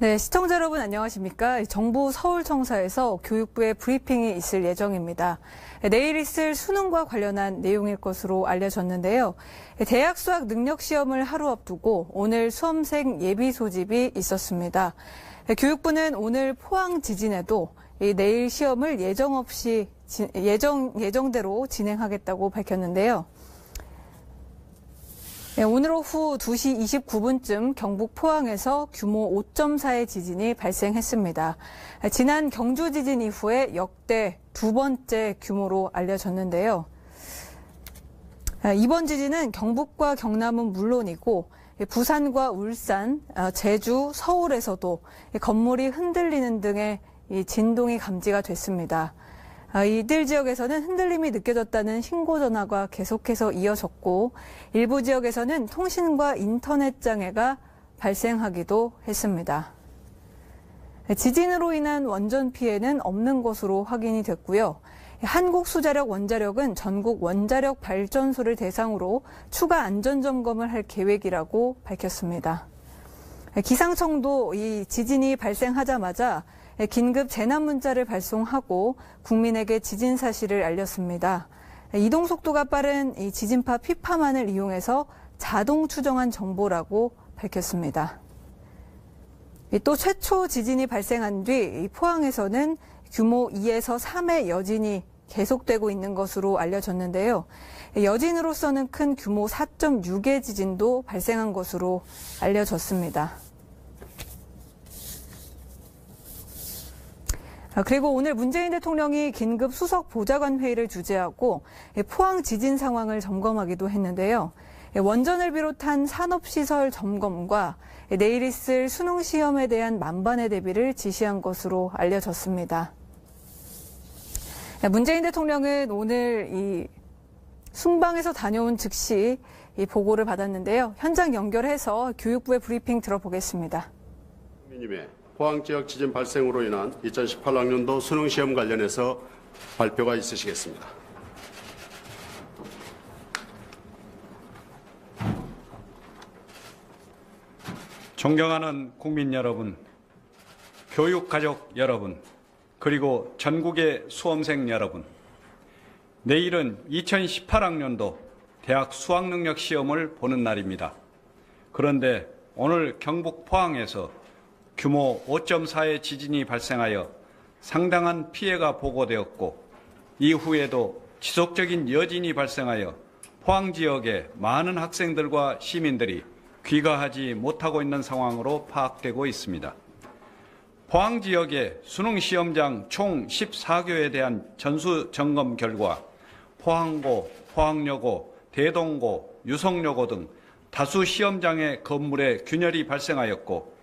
네, 시청자 여러분 안녕하십니까? 정부 서울청사에서 교육부의 브리핑이 있을 예정입니다. 내일 있을 수능과 관련한 내용일 것으로 알려졌는데요. 대학 수학 능력 시험을 하루 앞두고 오늘 수험생 예비 소집이 있었습니다. 교육부는 오늘 포항 지진에도 내일 시험을 예정 없이 예정 예정대로 진행하겠다고 밝혔는데요. 네, 오늘 오후 2시 29분쯤 경북 포항에서 규모 5.4의 지진이 발생했습니다. 지난 경주 지진 이후에 역대 두 번째 규모로 알려졌는데요. 이번 지진은 경북과 경남은 물론이고 부산과 울산, 제주, 서울에서도 건물이 흔들리는 등의 진동이 감지가 됐습니다. 아, 이들 지역에서는 흔들림이 느껴졌다는 신고 전화가 계속해서 이어졌고 일부 지역에서는 통신과 인터넷 장애가 발생하기도 했습니다. 지진으로 인한 원전 피해는 없는 것으로 확인이 됐고요. 한국수자력 원자력은 전국 원자력 발전소를 대상으로 추가 안전 점검을 할 계획이라고 밝혔습니다. 기상청도 이 지진이 발생하자마자 긴급 재난 문자를 발송하고 국민에게 지진 사실을 알렸습니다. 이동 속도가 빠른 이 지진파 피파만을 이용해서 자동 추정한 정보라고 밝혔습니다. 또 최초 지진이 발생한 뒤 포항에서는 규모 2에서 3의 여진이 계속되고 있는 것으로 알려졌는데요. 여진으로서는 큰 규모 4.6의 지진도 발생한 것으로 알려졌습니다. 그리고 오늘 문재인 대통령이 긴급 수석 보좌관 회의를 주재하고 포항 지진 상황을 점검하기도 했는데요. 원전을 비롯한 산업시설 점검과 내일 있을 수능 시험에 대한 만반의 대비를 지시한 것으로 알려졌습니다. 문재인 대통령은 오늘 이 순방에서 다녀온 즉시 이 보고를 받았는데요. 현장 연결해서 교육부의 브리핑 들어보겠습니다. 국민님의 포항 지역 지진 발생으로 인한 2018학년도 수능 시험 관련해서 발표가 있으시겠습니다. 존경하는 국민 여러분, 교육 가족 여러분, 그리고 전국의 수험생 여러분. 내일은 2018학년도 대학 수학능력 시험을 보는 날입니다. 그런데 오늘 경북 포항에서 규모 5.4의 지진이 발생하여 상당한 피해가 보고되었고 이후에도 지속적인 여진이 발생하여 포항 지역의 많은 학생들과 시민들이 귀가하지 못하고 있는 상황으로 파악되고 있습니다. 포항 지역의 수능 시험장 총 14교에 대한 전수 점검 결과 포항고, 포항여고, 대동고, 유성여고 등 다수 시험장의 건물에 균열이 발생하였고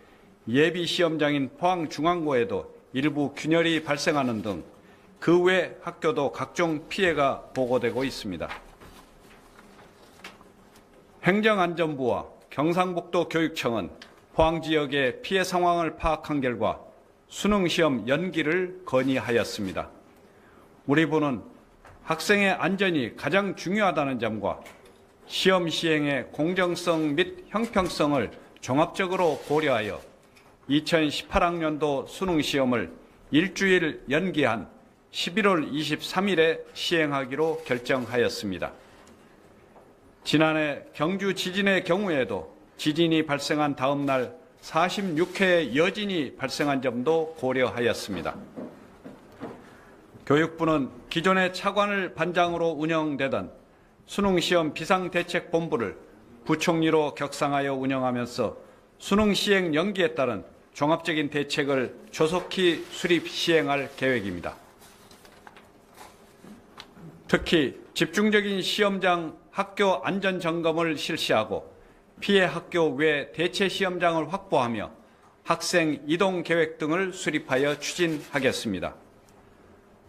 예비 시험장인 포항 중앙고에도 일부 균열이 발생하는 등 그 외 학교도 각종 피해가 보고되고 있습니다. 행정안전부와 경상북도 교육청은 포항 지역의 피해 상황을 파악한 결과 수능 시험 연기를 건의하였습니다. 우리 부는 학생의 안전이 가장 중요하다는 점과 시험 시행의 공정성 및 형평성을 종합적으로 고려하여 2018학년도 수능 시험을 일주일 연기한 11월 23일에 시행하기로 결정하였습니다. 지난해 경주 지진의 경우에도 지진이 발생한 다음 날 46회의 여진이 발생한 점도 고려하였습니다. 교육부는 기존의 차관을 반장으로 운영되던 수능시험 비상대책본부를 부총리로 격상하여 운영하면서 수능 시행 연기에 따른 종합적인 대책을 조속히 수립 시행할 계획입니다. 특히 집중적인 시험장 학교 안전 점검을 실시하고 피해 학교 외 대체 시험장을 확보하며 학생 이동 계획 등을 수립하여 추진하겠습니다.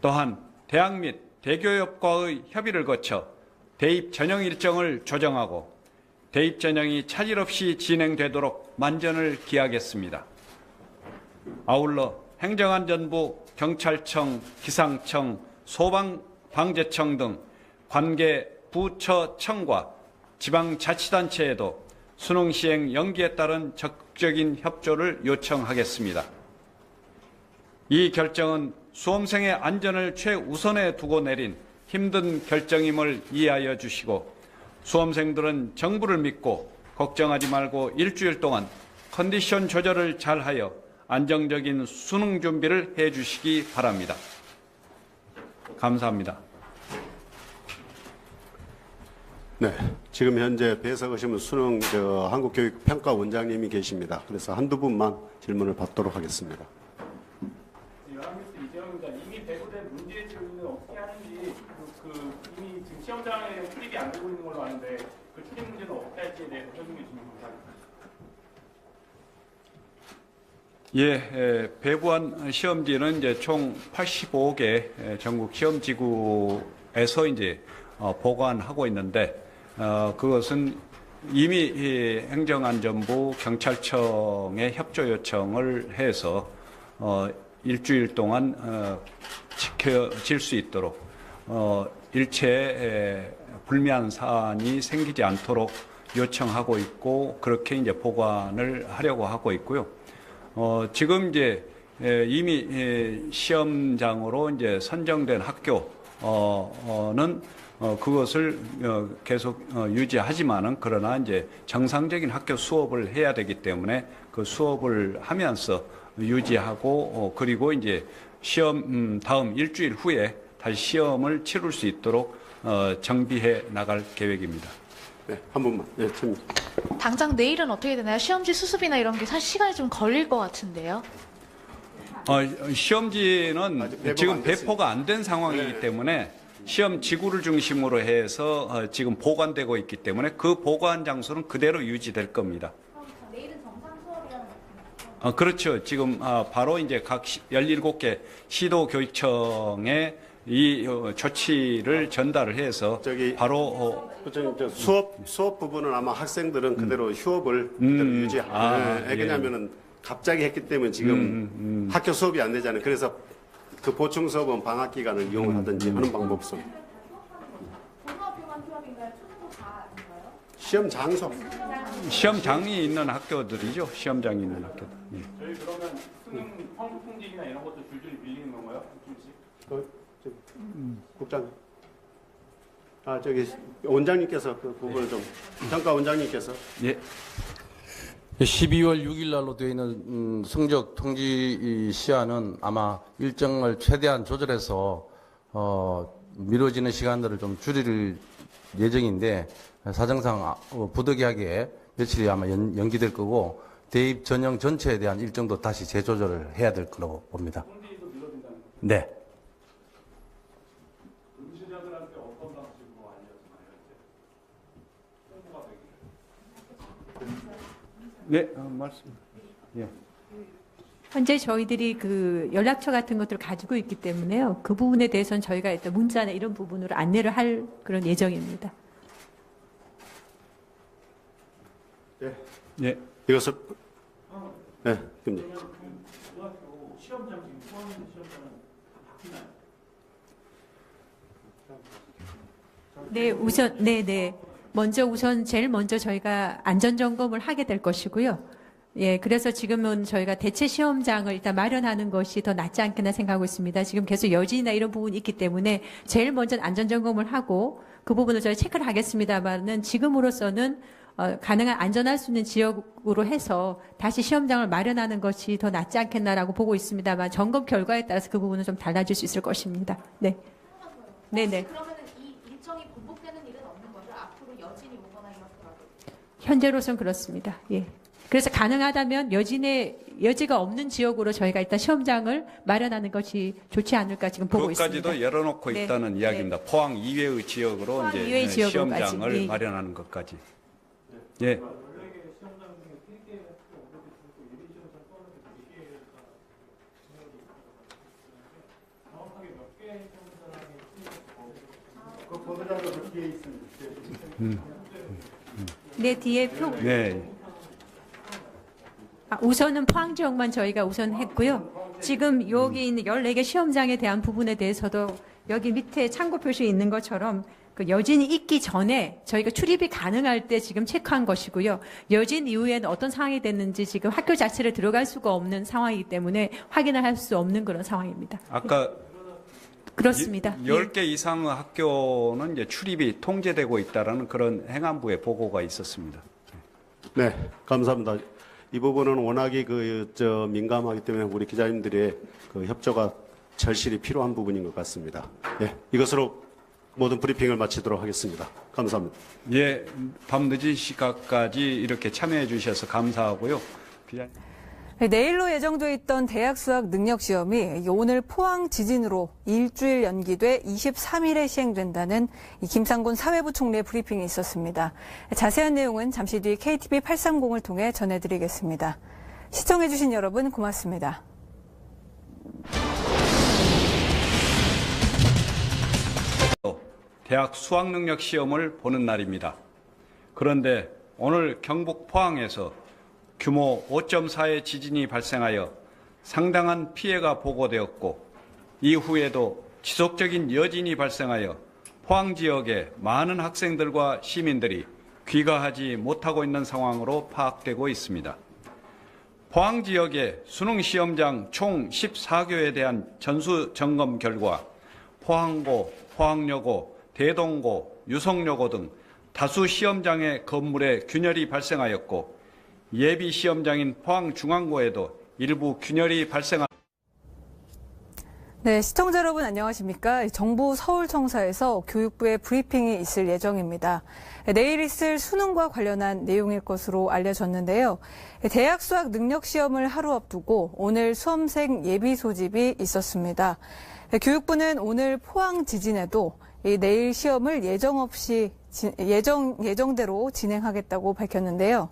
또한 대학 및 대교협과의 협의를 거쳐 대입 전형 일정을 조정하고 대입 전형이 차질 없이 진행되도록 만전을 기하겠습니다. 아울러 행정안전부, 경찰청, 기상청, 소방방재청 등 관계 부처청과 지방자치단체에도 수능 시행 연기에 따른 적, 적극적인 협조를 요청하겠습니다. 이 결정은 수험생의 안전을 최우선에 두고 내린 힘든 결정임을 이해하여 주시고 수험생들은 정부를 믿고 걱정하지 말고 일주일 동안 컨디션 조절을 잘하여 안정적인 수능 준비를 해 주시기 바랍니다. 감사합니다. 네, 지금 현재 배석하시면 수능 저 한국교육평가원장님이 계십니다. 그래서 한두 분만 질문을 받도록 하겠습니다. 연합뉴스 이재영입니다. 이미 배부된 문제들은 어떻게 하는지 그, 그 이미 지금 시험장에 출입이 안 되고 있는 걸로 아는데 그 출입 문제는 어떻게 할지에 대해서 설명해 주시면 감사하겠습니다. 예, 에, 배부한 시험지는 이제 총 85개 에, 전국 시험지구에서 이제 어, 보관하고 있는데 어, 그것은 이미 이 행정안전부 경찰청에 협조 요청을 해서 어, 일주일 동안 어, 지켜질 수 있도록 어, 일체 에, 불미한 사안이 생기지 않도록 요청하고 있고 그렇게 이제 보관을 하려고 하고 있고요. 어, 지금 이제 에, 이미 에, 시험장으로 이제 선정된 학교 어는 어, 그것을 어, 계속 어, 유지하지만은 그러나 이제 정상적인 학교 수업을 해야 되기 때문에 그 수업을 하면서 유지하고 어, 그리고 이제 시험 음, 다음 일주일 후에 다시 시험을 치를 수 있도록 어, 정비해 나갈 계획입니다. 네, 한 분만. 예, 참. 당장 내일은 어떻게 되나요? 시험지 수습이나 이런 게 사실 시간이 좀 걸릴 것 같은데요. 어, 시험지는 아직 배포가 지금 안. 배포가 안 된 상황이기 네. 때문에 시험 지구를 중심으로 해서 어, 지금 보관되고 있기 때문에 그 보관 장소는 그대로 유지될 겁니다. 어, 그렇죠. 지금 아, 바로 이제 각 시- 17개 시도 교육청에 이 어, 조치를 전달을 해서 저기- 바로 어, 수업 수업 부분은 아마 학생들은 그대로 휴업을 그대로 음. 유지. 아, 예, 예. 왜냐하면은 갑자기 했기 때문에 지금 학교 수업이 안 되잖아요. 그래서 그 보충 수업은 방학 기간을 이용을 하든지 하는 다 아닌가요? 시험 장소. 시험장이 있는 학교들이죠. 시험장이 있는 학교들. 예. 저희 그러면 수능 성적 통지나 이런 것도 줄줄이 밀리는 건가요? 조금씩? 국장. 아 저기 원장님께서 그 부분을 좀 평가 원장님께서 예. 12월 6일 날로 되어 있는 음, 성적 통지 이 시한은 아마 일정을 최대한 조절해서 어, 미뤄지는 시간들을 좀 줄일 예정인데 사정상 아, 어, 부득이하게 며칠이 아마 연, 연기될 거고 대입 전형 전체에 대한 일정도 다시 재조절을 해야 될 거라고 봅니다. 네. 응시자들한테 어떤 방식으로 알려주나요? 이제 홍보가 되기를. 네, 어, 말씀. 예. 현재 저희들이 그 연락처 같은 것들을 가지고 있기 때문에요. 그 부분에 대해서는 저희가 일단 문자나 이런 부분으로 안내를 할 그런 예정입니다. 예. 이것을 네, 포함 있는 시험장은 바뀌나요? 네, 우선 네, 네. 먼저 우선 제일 먼저 저희가 안전 점검을 하게 될 것이고요. 예, 그래서 지금은 저희가 대체 시험장을 일단 마련하는 것이 더 낫지 않겠나 생각하고 있습니다. 지금 계속 여진이나 이런 부분이 있기 때문에 제일 먼저 안전 점검을 하고 그 부분을 저희 체크를 하겠습니다만은 지금으로서는 어, 가능한 안전할 수 있는 지역으로 해서 다시 시험장을 마련하는 것이 더 낫지 않겠나라고 보고 있습니다만 점검 결과에 따라서 그 부분은 좀 달라질 수 있을 것입니다. 네. 네네. 그러면은 이 일정이 반복되는 일은 없는 거죠? 앞으로 여진이 오거나 이렇더라도. 현재로선 그렇습니다. 예. 그래서 가능하다면 여진의 여지가 없는 지역으로 저희가 일단 시험장을 마련하는 것이 좋지 않을까 지금 보고 그것까지도 있습니다. 열어놓고 네. 있다는 이야기입니다. 포항 이외의 지역으로 포항 이제 이외의. 시험장을 예. 마련하는 것까지. 예. 원 네 뒤에 표, 네. 아, 우선은 포항 지역만 저희가 우선 했고요. 지금 여기 있는 14개 시험장에 대한 부분에 대해서도 여기 밑에 참고 표시에 있는 것처럼 그 여진이 있기 전에 저희가 출입이 가능할 때 지금 체크한 것이고요. 여진 이후에는 어떤 상황이 됐는지 지금 학교 자체를 들어갈 수가 없는 상황이기 때문에 확인을 할 수 없는 그런 상황입니다. 아까 그렇습니다. 예. 10개 이상의 학교는 이제 출입이 통제되고 있다라는 그런 행안부의 보고가 있었습니다. 네, 감사합니다. 이 부분은 워낙에 그, 저, 민감하기 때문에 우리 기자님들의 그 협조가 절실히 필요한 부분인 것 같습니다. 예, 이것으로 모든 브리핑을 마치도록 하겠습니다. 감사합니다. 예, 밤 늦은 시각까지 이렇게 참여해 주셔서 감사하고요. 기자님. 내일로 예정돼 있던 대학 수학 능력 시험이 오늘 포항 지진으로 일주일 연기돼 23일에 시행된다는 이 김상곤 사회부 총리의 브리핑이 있었습니다. 자세한 내용은 잠시 뒤 KTV 830을 통해 전해드리겠습니다. 시청해주신 여러분 고맙습니다. 대학 수학 능력 시험을 보는 날입니다. 그런데 오늘 경북 포항에서 규모 5.4의 지진이 발생하여 상당한 피해가 보고되었고 이후에도 지속적인 여진이 발생하여 포항 지역의 많은 학생들과 시민들이 귀가하지 못하고 있는 상황으로 파악되고 있습니다. 포항 지역의 수능 시험장 총 14교에 대한 전수 점검 결과 포항고, 포항여고, 대동고, 유성여고 등 다수 시험장의 건물에 균열이 발생하였고 예비 시험장인 포항중앙고에도 일부 균열이 발생한 네, 시청자 여러분 안녕하십니까? 정부 서울청사에서 교육부의 브리핑이 있을 예정입니다. 내일 있을 수능과 관련한 내용일 것으로 알려졌는데요. 대학 수학 능력 시험을 하루 앞두고 오늘 수험생 예비 소집이 있었습니다. 교육부는 오늘 포항 지진에도 이 내일 시험을 예정 없이 진- 예정 예정대로 진행하겠다고 밝혔는데요.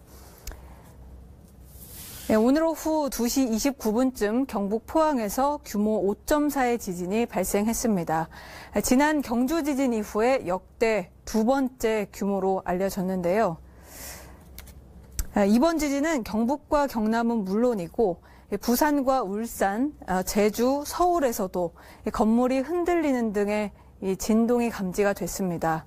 네, 오늘 오후 2시 29분쯤 경북 포항에서 규모 5.4의 지진이 발생했습니다. 지난 경주 지진 이후에 역대 두 번째 규모로 알려졌는데요. 아, 이번 지진은 경북과 경남은 물론이고 부산과 울산, 아, 제주, 서울에서도 이 건물이 흔들리는 등의 이 진동이 감지가 됐습니다.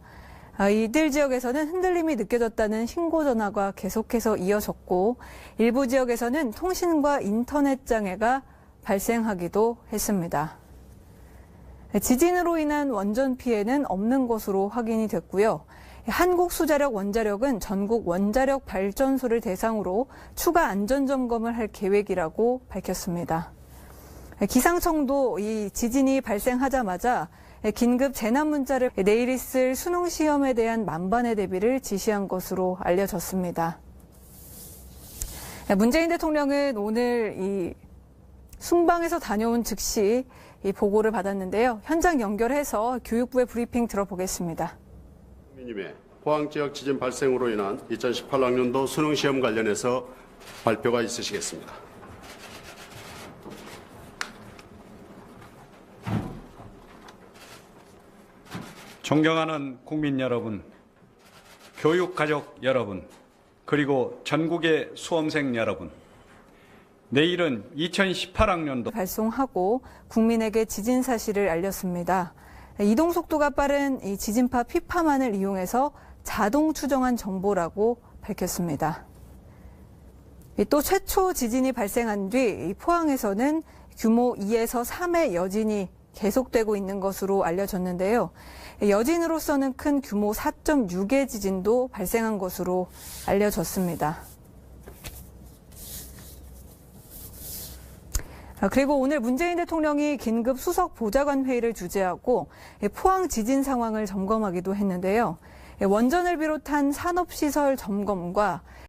아, 이들 지역에서는 흔들림이 느껴졌다는 신고 전화가 계속해서 이어졌고 일부 지역에서는 통신과 인터넷 장애가 발생하기도 했습니다. 지진으로 인한 원전 피해는 없는 것으로 확인이 됐고요. 한국수자력 원자력은 전국 원자력 발전소를 대상으로 추가 안전 점검을 할 계획이라고 밝혔습니다. 기상청도 이 지진이 발생하자마자 긴급 재난 문자를 내일 있을 수능 시험에 대한 만반의 대비를 지시한 것으로 알려졌습니다. 문재인 대통령은 오늘 이 순방에서 다녀온 즉시 이 보고를 받았는데요. 현장 연결해서 교육부의 브리핑 들어보겠습니다. 국민님의 포항 지역 지진 발생으로 인한 2018학년도 수능 시험 관련해서 발표가 있으시겠습니다. 존경하는 국민 여러분, 교육 가족 여러분, 그리고 전국의 수험생 여러분. 내일은 2018학년도 발송하고 국민에게 지진 사실을 알렸습니다. 이동 속도가 빠른 이 지진파 피파만을 이용해서 자동 추정한 정보라고 밝혔습니다. 이또 최초 지진이 발생한 뒤이 포항에서는 규모 2에서 3의 여진이 계속되고 있는 것으로 알려졌는데요. 여진으로서는 큰 규모 4.6의 지진도 발생한 것으로 알려졌습니다. 아, 그리고 오늘 문재인 대통령이 긴급 수석 보좌관 회의를 주재하고 포항 지진 상황을 점검하기도 했는데요. 원전을 비롯한 산업시설 점검과